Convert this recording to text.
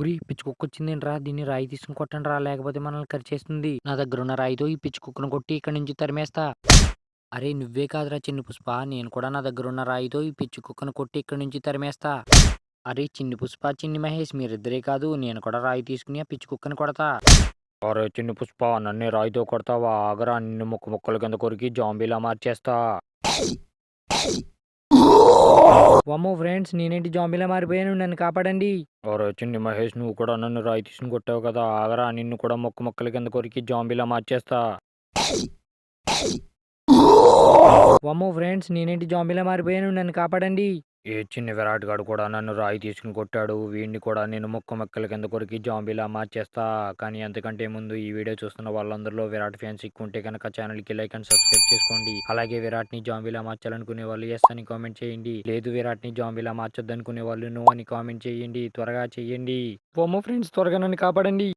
ఉరి పిచ్చి కుక్క వచ్చిందేంట్రా? దీన్ని రాయి తీసుకుని కొట్టండి రా లేకపోతే మనల్ని కరిచేస్తుంది. నా దగ్గర ఉన్న రాయితో ఈ పిచ్చుకుక్కను కొట్టి ఇక్కడి నుంచి తరిమేస్తా. అరే నువ్వే కాదురా చిన్ని పుష్ప. నేను కూడా నా దగ్గర ఉన్న రాయితో ఈ పిచ్చి కుక్కను కొట్టి ఇక్కడి నుంచి తరిమేస్తా. అరే చిన్ని పుష్ప చిన్ని మహేష్ మీరిద్దరే కాదు. నేను కూడా రాయి తీసుకుని ఆ పిచ్చుకుక్కను కొడతా. అరే చిన్ని పుష్ప నన్ను రాయితో కొడతావా? ఆగరా. నిన్ను ముక్క ముక్కల కింద కొరికి జాంబీలా మార్చేస్తా. వమ్మో ఫ్రెండ్స్ నేనేంటి జాంబీలా మారిపోయాను? నన్ను కాపాడండి. చిన్ని మహేష్ నువ్వు కూడా నన్ను రాయి తీసుకుని కొట్టావు కదా. ఆగరా నిన్ను కూడా మొక్క మొక్కల కింద కొరికి జాంబీలా మార్చేస్తా. వమ్మో ఫ్రెండ్స్ నేనేంటి జాంబీలా మారిపోయాను? నన్ను కాపాడండి. చిన్న విరాట్ గాడు కూడా నన్ను రాయి తీసుకుని కొట్టాడు. వీడిని కూడా నేను ముక్క మొక్కల కింద కొరికి జాంబీలా మార్చేస్తా. కానీ అంతకంటే ముందు ఈ వీడియో చూస్తున్న వాళ్ళందరిలో విరాట్ ఫ్యాన్స్ ఎక్కువ ఉంటే కనుక ఛానల్కి లైక్ అండ్ సబ్స్క్రైబ్ చేసుకోండి. అలాగే విరాట్ని జాంబీలా మార్చాలనుకునే వాళ్ళు ఎస్ అని కామెంట్ చేయండి. లేదు విరాట్ని జాంబీలా మార్చొద్దనుకునే వాళ్ళు నో అని కామెంట్ చేయండి. త్వరగా చేయండి. వమ్మో ఫ్రెండ్స్ త్వరగా నన్ను కాపాడండి.